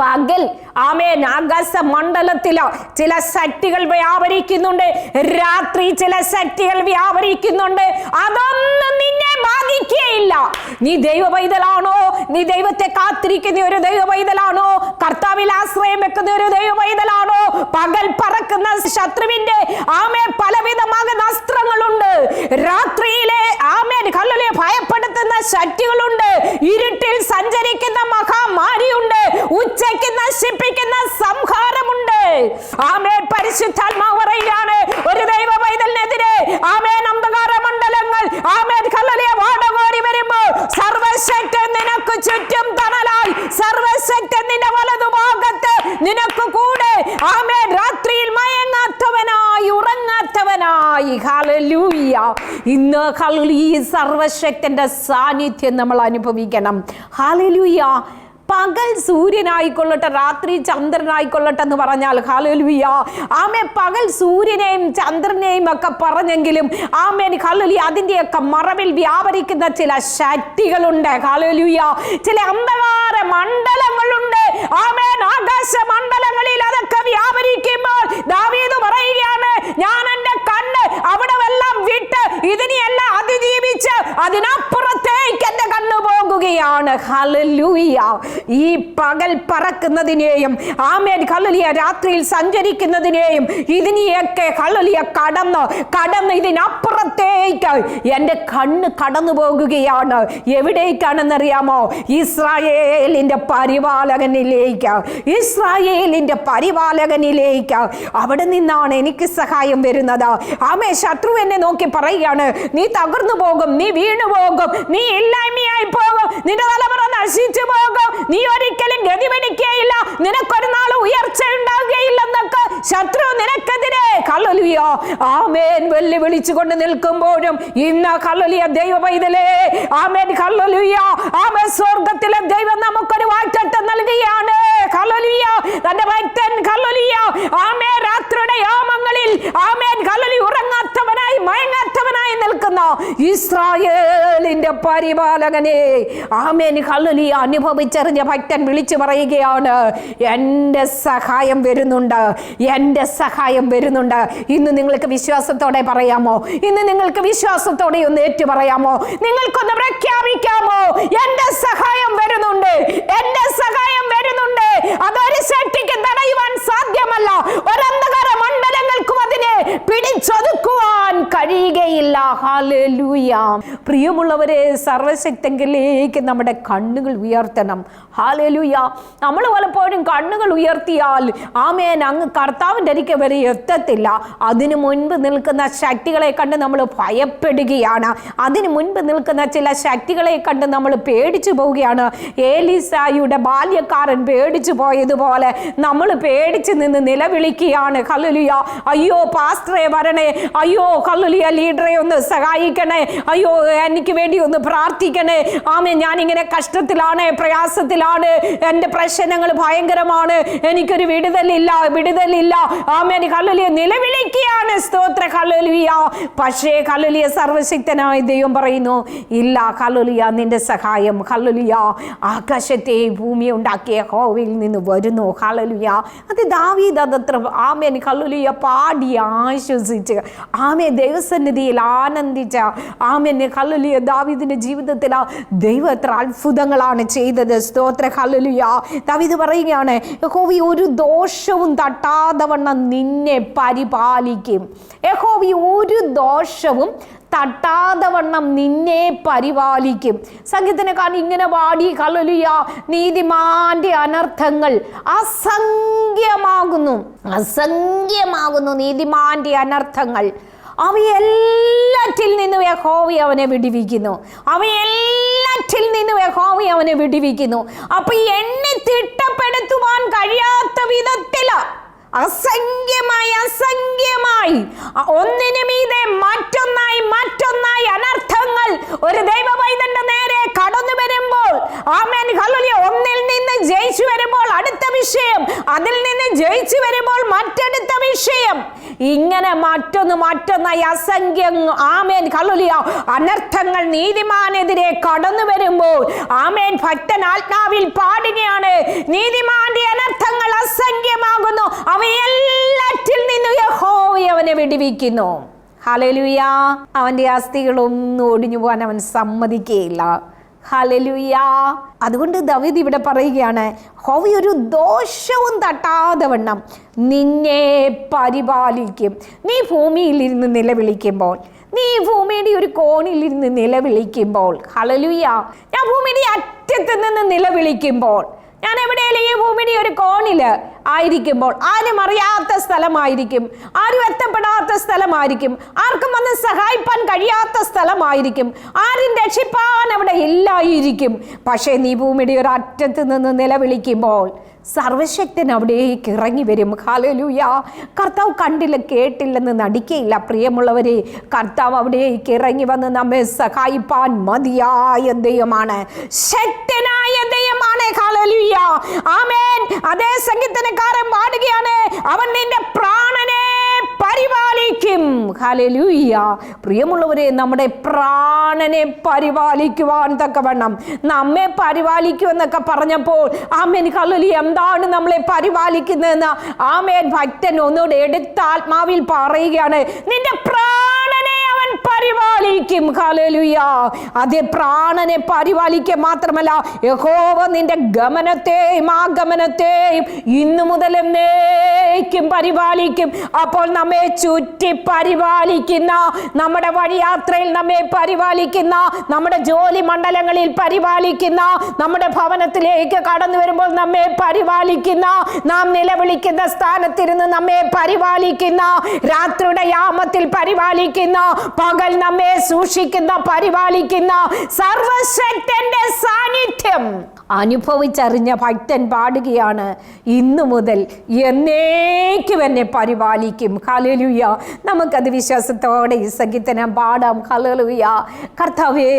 പകൽ ആമേൻ ആകാശ മണ്ഡലത്തിലോ ചില ശക്തികൾ വ്യാപരിക്കുന്നുണ്ട്. രാത്രി ചില ശക്തികൾ വ്യാപരിക്കുന്നുണ്ട്. അതൊന്നും നിന്നെ ബാധിക്കുകയില്ല നീ ദൈവ പൈതലാണോ നീ ദൈവത്തെ കാത്തിരിക്കുന്ന ഒരു ദൈവ പൈതലാണോ കർത്താവിൽ ആശ്രയം വെക്കുന്ന ഒരു ദൈവ പൈതലാണോ പകൽ പറക്കുന്ന ശത്രുവിന്റെ ആമേ പലവിധമാകുന്ന അസ്ത്രങ്ങളുണ്ട്. രാത്രിയിലെ ആമേൻ കല്ലുലെ ഭയപ്പെടുത്തുന്ന ശക്തികളുണ്ട്. ഇരുട്ടിൽ സഞ്ചരിക്കുന്ന മഹാമാരിയുണ്ട്. ഉച്ചയ്ക്ക് നശിപ്പിക്കുന്ന സംഹാരമുണ്ട്. ആമേൻ. പരിശുദ്ധാത്മാവ് പറയുകയാണ് ഒരു ദൈവ പൈതലിനെതിരെ ആമേൻ അന്ധകാര മണ്ഡലങ്ങൾ ആമേൻ കലലിയ വാടകോടി വരുമ്പോൾ സർവശക്തൻ നിനക്ക് ചുറ്റും തണലായി. സർവശക്തൻ നിന്റെ വലതുഭാഗത്ത് നിനക്ക് കൂടെ. ആമേൻ രാത്രിയിൽ മയങ്ങാത്തവനായി ഉറങ്ങാത്തവനായി ഹല്ലേലൂയ ഇന്ന് ഈ സർവശക്തന്റെ സാന്നിധ്യം നമ്മൾ അനുഭവിക്കണം. ഹാലലൂയ പകൽ സൂര്യനായിക്കൊള്ളട്ടെ രാത്രി ചന്ദ്രനായിക്കൊള്ളട്ടെ എന്ന് പറഞ്ഞാൽ ഹാലലുയ ആമേ പകൽ സൂര്യനെയും ചന്ദ്രനെയും ഒക്കെ പറഞ്ഞെങ്കിലും ആമേൻ ഹാലലി അതിന്റെയൊക്കെ മറവിൽ വ്യാപരിക്കുന്ന ചില ശക്തികളുണ്ട്. ഹാലലുയ ചില അന്ധകാര മണ്ഡലങ്ങളുണ്ട്. ആമേൻ ആകാശ മണ്ഡലങ്ങളിൽ അതൊക്കെ വ്യാപരിക്കുമ്പോൾ ദാവീദ് പറയുകയാണ് ഞാൻ എന്റെ കണ്ണ് അവിടെ എല്ലാം വിട്ട് ഇതിനെയെല്ലാം അതിജീവിച്ച് അതിനപ്പുറത്തേക്ക് എന്റെ കണ്ണ് പോകുകയാണ് ഹലലൂയ ഈ പകൽ പറക്കുന്നതിനെയും ആമേൻ ഹലലിയ രാത്രിയിൽ സഞ്ചരിക്കുന്നതിനെയും ഇതിനെയൊക്കെ ഹലലിയ കടന്ന് കടന്ന് ഇതിനപ്പുറത്തേക്ക് എന്റെ കണ്ണ് കടന്നു പോകുകയാണ്. എവിടേക്കാണെന്നറിയാമോ? ഇസ്രായേലിന്റെ പരിപാലകനിലേക്ക് ഇസ്രായേലിന്റെ പരിപാലകനിലേക്ക് അവിടെ നിന്നാണ് എനിക്ക് സഹായം വരുന്നത്. ആമേ ശത്രു എന്നെ നോക്കി പറയുകയാണ് നീ തകർന്നു പോകും നീ വീണു പോകും നീ ഇല്ലായ്മയായി പോകും നിന്റെ തലമുറ നശിച്ചു പോകും. നീ ഒരിക്കലും ഗതിപിടിക്കുകയില്ല നിനക്കൊരു നാൾ ഉയർച്ച ഉണ്ടാകുകയില്ലെന്നൊക്കെ ശത്രു നിനക്കെതിരെ കള്ളലിയോ? ആമേൻ വെല്ലുവിളിച്ചുകൊണ്ട് നിൽക്കുമ്പോഴും ഇന്ന് കള്ളലിയ ദൈവ പൈതലേ ആമേൻ കള്ളലിയോ. ആമേ സ്വർഗത്തിലെ ദൈവം നമുക്കൊരു വാറ്റട്ടം നൽകുകയാണ് കള്ളലിയ തന്റെ ഭക്തൻ കള്ളലിയ ആമേ രാത്രിയുടെ യാമങ്ങളിൽ ആമേൻ കള്ളലി ഉറങ്ങാത്തവനായി മയങ്ങാത്തവനായി ഇസ്രായേലിന്റെ പരിപാലകനെ. ആമേൻ കള്ളലി അനുഭവിച്ചറിഞ്ഞ ഭക്തൻ വിളിച്ചു പറയുകയാണ് എന്റെ സഹായം വരുന്നുണ്ട് എന്റെ സഹായം വരുന്നുണ്ട്. ഇന്ന് നിങ്ങൾക്ക് വിശ്വാസത്തോടെ പറയാമോ? ഇന്ന് നിങ്ങൾക്ക് വിശ്വാസത്തോടെ ഒന്ന് ഏറ്റു പറയാമോ? നിങ്ങൾക്കൊന്ന് പ്രഖ്യാപിക്കാമോ? എന്റെ സഹായം വരുന്നുണ്ട് എന്റെ സഹായം വരുന്നുണ്ട്. അതൊരു ശക്തിക്ക് തടയുവാൻ സാധ്യമല്ല. ഒരന്ധകാരം പിടിച്ചൊതുക്കുവാൻ കഴിയുകയില്ല. ഹാലലൂയ പ്രിയമുള്ളവരെ സർവശക്തെങ്കിലേക്ക് നമ്മുടെ കണ്ണുകൾ ഉയർത്തണം. ഹാലലൂയ നമ്മൾ പലപ്പോഴും കണ്ണുകൾ ഉയർത്തിയാൽ ആമേൻ അങ്ങ് കർത്താവിന്റെ അരിക്ക് വരെ എത്തത്തില്ല. അതിനു മുൻപ് നിൽക്കുന്ന ശക്തികളെ കണ്ട് നമ്മൾ ഭയപ്പെടുകയാണ്. അതിനു മുൻപ് നിൽക്കുന്ന ചില ശക്തികളെ കണ്ട് നമ്മൾ പേടിച്ചു പോവുകയാണ്. ഏലിസായുടെ ബാല്യക്കാരൻ പേടിച്ചു പോയതുപോലെ നമ്മൾ പേടിച്ച് നിന്ന് നിലവിളിക്കുകയാണ്. ഹലലുയ അയ്യോ പാസ്റ്ററെ വരണേ. അയ്യോ കള്ളുലിയ ലീഡറെ ഒന്ന് സഹായിക്കണേ. അയ്യോ എനിക്ക് വേണ്ടി ഒന്ന് പ്രാർത്ഥിക്കണേ. ആമേ ഞാനിങ്ങനെ കഷ്ടത്തിലാണ് പ്രയാസത്തിലാണ്. എന്റെ പ്രശ്നങ്ങൾ ഭയങ്കരമാണ്. എനിക്കൊരു വിടുതലില്ല വിടുതലില്ല. ആമേൻ കല്ലുലിയ നിലവിളിക്കുകയാണ്. സ്തോത്ര കല്ലുലിയ പക്ഷേ കല്ലുലിയ സർവശക്തനായ ദൈവം പറയുന്നു ഇല്ല കല്ലുലിയ നിന്റെ സഹായം കല്ലുലിയ ആകാശത്തെ ഭൂമി ഉണ്ടാക്കിയ ഹോവിൽ നിന്ന് വരുന്നു കല്ലുലിയ അത് ദാവീദ് അതത്ര ആമേൻ കല്ലുലിയ പാടി ആശ്വസിച്ച് ആമെ ദൈവസന്നിധിയിൽ ആനന്ദിച്ച ആമെ കല്ലുലിയ ദാവീദിന്റെ ജീവിതത്തിൽ ദൈവം എത്ര അത്ഭുതങ്ങളാണ് ചെയ്തത്. സ്തോത്ര കല്ലുലിയ ദാവിദ് പറയുകയാണ് യഹോവി ഒരു ദോഷവും തട്ടാതെ വണ്ണം നിന്നെ പരിപാലിക്കും. യഹോവി ഒരു ദോഷവും തട്ടാതെ വണ്ണം നിന്നെ പരിപാലിക്കും. സംഗീതനെക്കാരൻ ഇങ്ങനെ പാടി കള്ളുലിയ നീതിമാന്റെ അനർത്ഥങ്ങൾ അസംഖ്യമാകുന്നു. അസംഖ്യമാകുന്നു നീതിമാന്റെ അനർത്ഥങ്ങൾ. അവയെല്ലാറ്റിൽ നിന്നും യഹോവി അവനെ വിടിവിക്കുന്നു. അവയെല്ലാറ്റിൽ നിന്ന് യഹോവ അവനെ വിടിവിക്കുന്നു. അപ്പൊ എണ്ണി തിട്ടപ്പെടുത്തുവാൻ കഴിയാത്ത വിധത്തിൽ അസംഖ്യമായി അസംഖ്യമായി. ഒന്നിനു മറ്റൊന്നായി മറ്റൊന്നായി അനർത്ഥങ്ങൾ. ഒരു ദൈവവൈദന്റെ നേരെ കടന്നു വരുമ്പോൾ ആമേൻ ഹല്ലേലൂയ ഒന്നിൽ നിന്ന് ജയിച്ചു വരുമ്പോൾ അടുത്ത വിഷയം അതിൽ നിന്ന് ജയിച്ചു വരുമ്പോൾ മറ്റടുത്ത വിഷയം. ഇങ്ങനെ മറ്റൊന്ന് മറ്റൊന്നായി അസംഖ്യം ആമേൻ ഹല്ലേലൂയ അനർത്ഥങ്ങൾ നീതിമാനെതിരെ കടന്നു വരുമ്പോൾ ആമേൻ ഭക്തൻ ആത്മാവിൽ പാടുകയാണ്. നീതിമാന്റെ അനർത്ഥങ്ങൾ അസംഖ്യമാകുന്നു. അവയെല്ലാറ്റിൽ നിന്ന് യഹോവ അവനെ വെടിവെക്കുന്നു. ഹലലുയ അവന്റെ അസ്ഥികളൊന്നും ഒടിഞ്ഞു പോകാൻ അവൻ സമ്മതിക്കുകയില്ല ഹലലുയ അതുകൊണ്ട് ദവിദ് ഇവിടെ പറയുകയാണ് ഹോവി ഒരു ദോഷവും തട്ടാതെ വണ്ണം നിന്നെ പരിപാലിക്കും. നീ ഭൂമിയിൽ ഇരുന്ന് നിലവിളിക്കുമ്പോൾ നീ ഭൂമിയുടെ ഒരു കോണിൽ ഇരുന്ന് നിലവിളിക്കുമ്പോൾ ഹലലുയ ഞാൻ ഭൂമിയുടെ അറ്റത്ത് നിന്ന് നിലവിളിക്കുമ്പോൾ ഞാൻ എവിടെയെങ്കിലും ഈ ഭൂമിയുടെ ഒരു കോണിൽ ആയിരിക്കുമ്പോൾ ആരും അറിയാത്ത സ്ഥലമായിരിക്കും. ആരും എത്തപ്പെടാത്ത സ്ഥലമായിരിക്കും. ആർക്കും വന്ന് സഹായിപ്പാൻ കഴിയാത്ത സ്ഥലമായിരിക്കും. ആരും രക്ഷിപ്പാൻ അവിടെ ഇല്ലായിരിക്കും. പക്ഷേ നീ ഭൂമിയുടെ ഒരു അറ്റത്ത് നിന്ന് നിലവിളിക്കുമ്പോൾ സർവശക്തൻ അവിടേക്ക് ഇറങ്ങി വരും. ഹാലലൂയ കർത്താവ് കണ്ടില്ല കേട്ടില്ലെന്ന് നടിക്കയില്ല. പ്രിയമുള്ളവരെ കർത്താവ് അവിടേക്ക് ഇറങ്ങി വന്ന് നമ്മെ സഹായിപ്പാൻ മതിയായ ദൈവമാണ്. ശക്തനായ ദൈവമാണ്. ഹാലലൂയ ആമേൻ. അതേ സംഗീതനക്കാരൻ പാടുകയാണ്. അവൻ നിന്റെ പ്രാണനെ പരിപാലിക്കും. ഹലലൂയ്യ പ്രിയമുള്ളവരെ നമ്മുടെ പ്രാണനെ പരിപാലിക്കുവാൻ തക്കവണ്ണം നമ്മെ പരിപാലിക്കുമെന്നൊക്കെ പറഞ്ഞപ്പോൾ ആമേൻ ഹലലി എന്താണ് നമ്മളെ പരിപാലിക്കുന്നതെന്ന്? ആമേൻ ഭക്തൻ ഒന്നുകൂടെ എടുത്ത ആത്മാവിൽ പറയുകയാണ് നിന്റെ പ്രാണനെ അവൻ പരിപാലിക്കും. ഹല്ലേലൂയ. അതേ പ്രാണനെ പരിപാലിക്കുക മാത്രമല്ല യഹോവ നിന്റെ ഗമനത്തെയും ആഗമനത്തെയും ഇന്നു മുതൽ എന്നേക്കും പരിപാലിക്കും. അപ്പോൾ നമ്മെ ചുറ്റി പരിപാലിക്കുന്ന നമ്മുടെ വഴിയാത്രയിൽ നമ്മെ പരിപാലിക്കുന്ന നമ്മുടെ ജോലി മണ്ഡലങ്ങളിൽ പരിപാലിക്കുന്ന നമ്മുടെ ഭവനത്തിലേക്ക് കടന്നു വരുമ്പോൾ നമ്മെ പരിപാലിക്കുന്ന നാം നിലവിളിക്കുന്ന സ്ഥാനത്തിരുന്ന് നമ്മെ പരിപാലിക്കുന്ന രാത്രിയുടെ യാമത്തിൽ പരിപാലിക്കുന്ന പകൽ നമ്മെ സൂക്ഷിക്കുന്ന പരിപാലിക്കുന്ന സർവശക്തന്റെ സാന്നിധ്യം. അനുഭവിച്ചറിഞ്ഞ ഭക്തൻ പാടുകയാണ്. ഇന്നു മുതൽ എന്നേക്കും എന്നെ പരിപാലിക്കും. ഹലലുയ നമുക്കത് വിശ്വാസത്തോടെ ഈ സംഗീതനം പാടാം. ഹലലുയ കർത്താവേ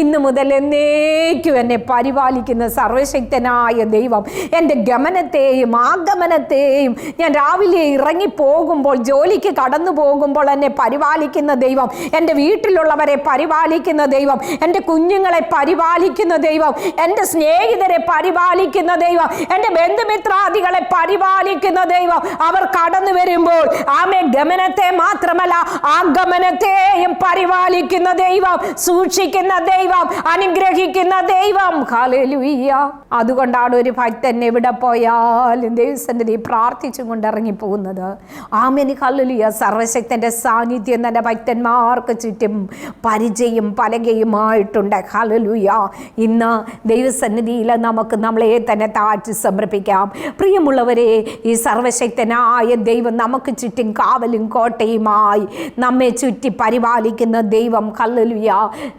ഇന്നു മുതൽ എന്നേക്കും എന്നെ പരിപാലിക്കുന്ന സർവശക്തനായ ദൈവം എന്റെ ഗമനത്തെയും ആഗമനത്തെയും ഞാൻ രാവിലെ ഇറങ്ങിപ്പോകുമ്പോൾ ജോലിക്ക് കടന്നു പോകുമ്പോൾ എന്നെ പരിപാലിക്കുന്ന ദൈവം എന്റെ വീട്ടിലുള്ളവരെ പരിപാലിക്കുന്ന ദൈവം എന്റെ കുഞ്ഞുങ്ങളെ പരിപാലിക്കുന്ന ദൈവം എന്റെ സ്നേഹിതരെ പരിപാലിക്കുന്ന ദൈവം. എന്റെ ബന്ധുമിത്രാദികളെ പരിപാലിക്കുന്ന ദൈവം. അവർ കടന്നു വരുമ്പോൾ ആമെ ഗമനത്തെ മാത്രമല്ല ആഗമനത്തെയും പരിപാലിക്കുന്ന ദൈവം സൂക്ഷിക്കുന്ന ദൈവം അനുഗ്രഹിക്കുന്ന ദൈവം. ഹല്ലേലൂയ അതുകൊണ്ടാണ് ഒരു ഭക്തൻ എവിടെ പോയാലും ദൈവസന്നിധി പ്രാർത്ഥിച്ചും കൊണ്ട് ഇറങ്ങിപ്പോകുന്നത്. ആമനി കല്ലുലിയ സർവശക്തന്റെ സാന്നിധ്യം തന്റെ ഭക്തന്മാർക്ക് ചുറ്റും പരിചയം പലകയുമായിട്ടുണ്ട്. ഹല്ലേലൂയ. ഇന്ന് ദൈവസന്നിധിയിൽ നമുക്ക് നമ്മളെ തന്നെ താഴ്ത്തി സമർപ്പിക്കാം. പ്രിയമുള്ളവരെ ഈ സർവശക്തനായ ദൈവം നമുക്ക് ചുറ്റും കാവലും കോട്ടയുമായി നമ്മെ ചുറ്റി പരിപാലിക്കുന്ന ദൈവം. ഹല്ലേലൂയ.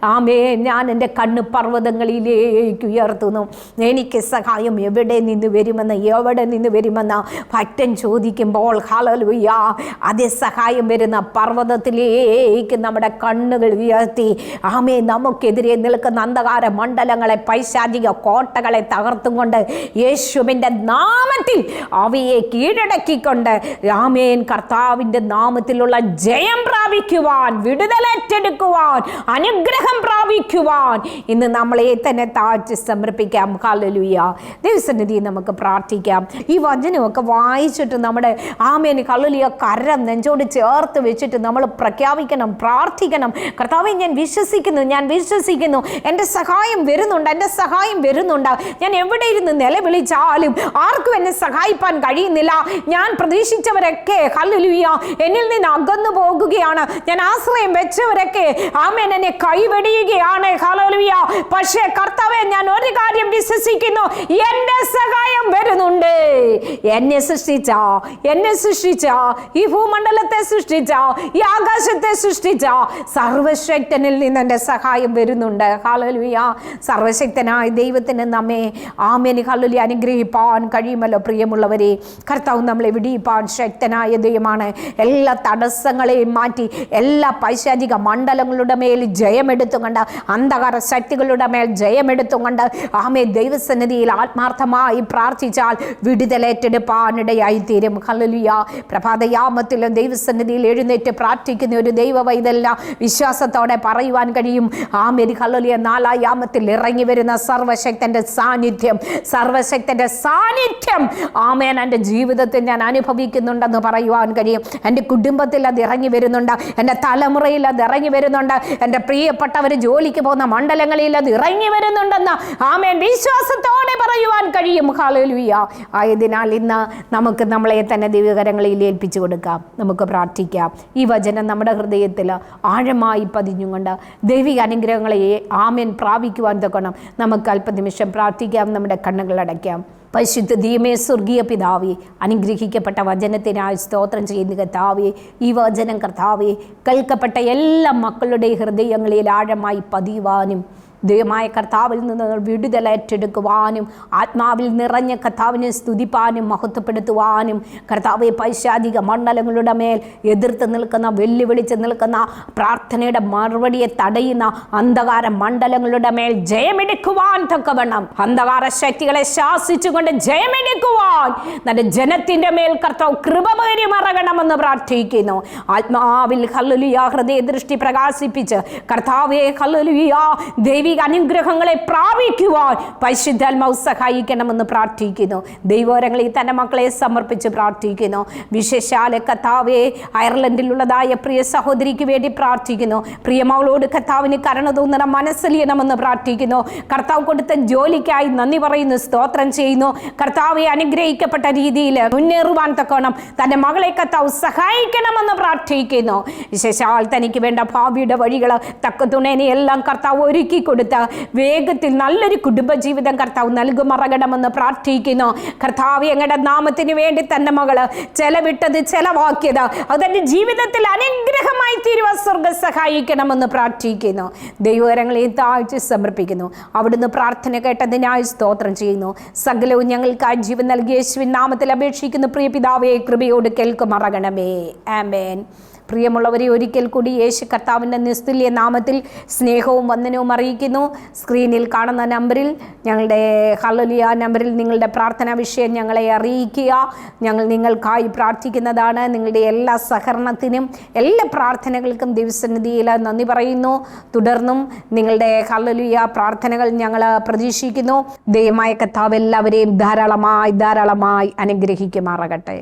ആമേ ഞാൻ എന്റെ കണ്ണ് പർവതങ്ങളിലേക്ക് ഉയർത്തുന്നു. എനിക്ക് സഹായം എവിടെ നിന്ന് വരുമെന്ന് എവിടെ നിന്ന് വരുമെന്ന് ഭക്തൻ ചോദിക്കുമ്പോൾ ഹലലുയ്യ അതേ സഹായം വരുന്ന പർവതത്തിലേക്ക് നമ്മുടെ കണ്ണുകൾ ഉയർത്തി ആമേ നമുക്കെതിരെ നിൽക്കുന്ന അന്ധകാര മണ്ഡലങ്ങളെ പൈശാചിക കോട്ടകളെ തകർത്തും കൊണ്ട് യേശുവിന്റെ നാമത്തിൽ അവയെ കീഴടക്കിക്കൊണ്ട് രാമേൻ കർത്താവിന്റെ നാമത്തിലുള്ള ജയം പ്രാപിക്കുവാൻ വിടുതലേറ്റെടുക്കുവാൻ അനുഗ്രഹം പ്രാപിക്കുവാൻ ഇന്ന് നമ്മളെ തന്നെ താഴ്ത്തി സമർപ്പിക്കാം. ഹല്ലേലൂയ ദൈവസന്നിധി നമുക്ക് പ്രാർത്ഥിക്കാം. ഈ വചനമൊക്കെ വായിച്ചിട്ട് നമ്മുടെ ആമേന് കള്ളുലിയ കരം നെഞ്ചോട് ചേർത്ത് വെച്ചിട്ട് നമ്മൾ പ്രഖ്യാപിക്കണം പ്രാർത്ഥിക്കണം. കർത്താവെ ഞാൻ വിശ്വസിക്കുന്നു ഞാൻ വിശ്വസിക്കുന്നു. എന്റെ സഹായം വരുന്നുണ്ട് എന്റെ സഹായം വരുന്നുണ്ട്. ഞാൻ എവിടെ ഇരുന്ന് നിലവിളിച്ചാലും ആർക്കും എന്നെ സഹായിപ്പാൻ കഴിയുന്നില്ല. ഞാൻ പ്രതീക്ഷിച്ചവരൊക്കെ ഹല്ലുലിയ എന്നിൽ നിന്ന് അകന്നു പോകുകയാണ്. ഞാൻ ആശ്രയം വെച്ചവരൊക്കെ ആമേൻ എന്നെ കൈവെടിയുകയാണ്. ഹല്ലേലൂയ. പക്ഷേ കർത്താവെ ഞാൻ ഒരു കാര്യം വിശ്വസിക്കുന്നു. എന്റെ സഹായം വരുന്നുണ്ട്. എന്നെ സൃഷ്ടിച്ച എന്നെ സൃഷ്ടിച്ച ഈ ഭൂമണ്ഡലത്തെ സൃഷ്ടിച്ച ഈ ആകാശത്തെ സൃഷ്ടിച്ച സർവശക്തനിൽ നിന്ന് എന്റെ സഹായം വരുന്നുണ്ട്. ഹാലലുയ സർവശക്തനായ ദൈവത്തിന് നമ്മെ ആമേനി ഹല്ലുലി അനുഗ്രഹിപ്പാൻ കഴിയുമല്ലോ പ്രിയമുള്ളവരെ. കർത്താവ് നമ്മളെ വിടിയിപ്പാൻ ശക്തനായ ദൈവമാണ്. എല്ലാ തടസ്സങ്ങളെയും മാറ്റി എല്ലാ പൈശാചിക മണ്ഡലങ്ങളുടെ മേൽ ജയമെടുത്തുകൊണ്ട് അന്ധകാര ശക്തികളുടെ മേൽ ജയമെടുത്തുകൊണ്ട് ആമേ ദൈവസന്നിധിയിൽ ആത്മാർത്ഥമായി പ്രാർത്ഥിച്ചാൽ വിടുതലേറ്റെടുപ്പാനിടയായി തീരും. ഹല്ലുലിയ. പ്രഭാതയാമത്തിലും ദൈവസന്നിധിയിൽ എഴുന്നേറ്റ് പ്രാർത്ഥിക്കുന്ന ഒരു ദൈവ വൈതല്ല വിശ്വാസത്തോടെ പറയുവാൻ കഴിയും. ആമേരി ഹലലിയ നാലായാമത്തിൽ ഇറങ്ങി വരുന്ന സർവശക്തന്റെ സാന്നിധ്യം സർവശക്തന്റെ സാന്നിധ്യം ആമേൻ. എന്റെ ജീവിതത്തിൽ ഞാൻ അനുഭവിക്കുന്നുണ്ടെന്ന് പറയുവാൻ കഴിയും. എന്റെ കുടുംബത്തിൽ അത് ഇറങ്ങി വരുന്നുണ്ട്. എന്റെ തലമുറയിൽ അത് ഇറങ്ങി വരുന്നുണ്ട്. എന്റെ പ്രിയപ്പെട്ടവർ ജോലിക്ക് പോകുന്ന മണ്ഡലങ്ങളിൽ അത് ഇറങ്ങി വരുന്നുണ്ടെന്ന് ആമേൻ വിശ്വാസത്തോടെ പറയുവാൻ കഴിയും. ഹാലലുയ ആയതിനാൽ ഇന്ന് നമുക്ക് നമ്മളെ തന്നെ ദിവ്യകരങ്ങളിൽ ഏൽപ്പിച്ചു കൊടുക്കാം. നമുക്ക് പ്രാർത്ഥിക്കാം. ഈ വചനം നമ്മുടെ ഹൃദയത്തിൽ ആഴമായി പതിഞ്ഞുകൊണ്ട് ദൈവിക അനുഗ്രഹങ്ങളെ ആമേൻ പ്രാപിക്കുവാൻ തക്കണം നമുക്ക് അല്പനിമിഷം പ്രാർത്ഥിക്കാം. നമ്മുടെ കണ്ണുകൾ അടയ്ക്കാം. പരിശുദ്ധ ദീമേ സ്വർഗീയ പിതാവി അനുഗ്രഹിക്കപ്പെട്ട വചനത്തിനായി സ്തോത്രം ചെയ്യുന്ന കർത്താവേ ഈ വചനം കർത്താവേ കേൾക്കപ്പെട്ട എല്ലാ മക്കളുടെ ഹൃദയങ്ങളിൽ ആഴമായി പതിയുവാനും ദൈവമായ കർത്താവിൽ നിന്ന് വിടുതൽ ഏറ്റെടുക്കുവാനും ആത്മാവിൽ നിറഞ്ഞ കർത്താവിനെ സ്തുതിപ്പാനും മഹത്വപ്പെടുത്തുവാനും കർത്താവെ പൈശാധിക മണ്ഡലങ്ങളുടെ മേൽ എതിർത്ത് നിൽക്കുന്ന വെല്ലുവിളിച്ച് നിൽക്കുന്ന പ്രാർത്ഥനയുടെ മറുപടിയെ തടയുന്ന അന്ധകാര മണ്ഡലങ്ങളുടെ മേൽ ജയമെടുക്കുവാൻ തക്കവണ്ണം. അന്ധകാര ശക്തികളെ ശാസിച്ചുകൊണ്ട് ജയമെടുക്കുവാൻ. നല്ല ജനത്തിന്റെ മേൽ കർത്താവ് കൃപമേരി മറകണമെന്ന് പ്രാർത്ഥിക്കുന്നു. ആത്മാവിൽ ഹല്ലുലിയ ഹൃദയ ദൃഷ്ടി പ്രകാശിപ്പിച്ച് കർത്താവെ ഹല്ലുലിയ ദൈവിക അനുഗ്രഹങ്ങളെ പ്രാപിക്കുവാൻ പരിശുദ്ധാത്മാവ് സഹായിക്കണമെന്ന് പ്രാർത്ഥിക്കുന്നു. ദൈവോരങ്ങളിൽ തന്റെ മക്കളെ സമർപ്പിച്ച് പ്രാർത്ഥിക്കുന്നു. വിശേഷാല കർത്താവെ അയർലൻഡിലുള്ളതായ പ്രിയ സഹോദരിക്ക് വേണ്ടി പ്രാർത്ഥിക്കുന്നു. പ്രിയ മകളോട് കർത്താവിന് കരുണ തോന്നണം മനസ്സലിയണമെന്ന് പ്രാർത്ഥിക്കുന്നു. കർത്താവ് കൊടുത്ത ജോലിക്കായി നന്ദി പറയുന്നു സ്തോത്രം ചെയ്യുന്നു. കർത്താവെ അനുഗ്രഹിക്കപ്പെട്ട രീതിയിൽ മുന്നേറുവാൻ തക്കോണം തന്റെ മകളെ കർത്താവ് സഹായിക്കണമെന്ന് പ്രാർത്ഥിക്കുന്നു. വിശേഷാൽ തനിക്ക് വേണ്ട ഭാവിയുടെ വഴികൾ തക്ക തുണേനെ എല്ലാം കർത്താവ് ഒരുക്കി കൊടുത്ത് വേഗത്തിൽ നല്ലൊരു കുടുംബജീവിതം കർത്താവ് നൽകുമറകണമെന്ന് പ്രാർത്ഥിക്കുന്നു. കർത്താവ് ഞങ്ങളുടെ നാമത്തിന് വേണ്ടി തന്നെ മകൾ ചെലവിട്ടത് ചെലവാക്കിയത് അതെന്റെ ജീവിതത്തിൽ അനുഗ്രഹമായി തീരുവ സ്വർഗം സഹായിക്കണമെന്ന് പ്രാർത്ഥിക്കുന്നു. ദൈവകരങ്ങളെ താഴ്ച സമർപ്പിക്കുന്നു. അവിടുന്ന് പ്രാർത്ഥന കേട്ടതിനായി സ്തോത്രം ചെയ്യുന്നു. സകലവും ഞങ്ങൾക്ക് ആ ജീവൻ നൽകിയ യേശുവിൻ നാമത്തിൽ അപേക്ഷിക്കുന്നു. പ്രിയ പിതാവേ കൃപയോട് കേൾക്കുമറകണമേ. ആമേൻ. പ്രിയമുള്ളവരെ ഒരിക്കൽ കൂടി യേശു കർത്താവിന്റെ നിസ്തുല്യ നാമത്തിൽ സ്നേഹവും വന്ദനവും അറിയിക്കുന്നു. സ്ക്രീനിൽ കാണുന്ന നമ്പറിൽ ഞങ്ങളുടെ ഹലോലിയ നമ്പറിൽ നിങ്ങളുടെ പ്രാർത്ഥനാ വിഷയം ഞങ്ങളെ അറിയിക്കുക. ഞങ്ങൾ നിങ്ങൾക്കായി പ്രാർത്ഥിക്കുന്നതാണ്. നിങ്ങളുടെ എല്ലാ സഹകരണത്തിനും എല്ലാ പ്രാർത്ഥനകൾക്കും ദിവസനിധിയിൽ നന്ദി പറയുന്നു. തുടർന്നും നിങ്ങളുടെ ഹലലിയ പ്രാർത്ഥനകൾ ഞങ്ങൾ പ്രതീക്ഷിക്കുന്നു. ദയമായ കർത്താവ് എല്ലാവരെയും ധാരാളമായി ധാരാളമായി അനുഗ്രഹിക്കുമാറാകട്ടെ.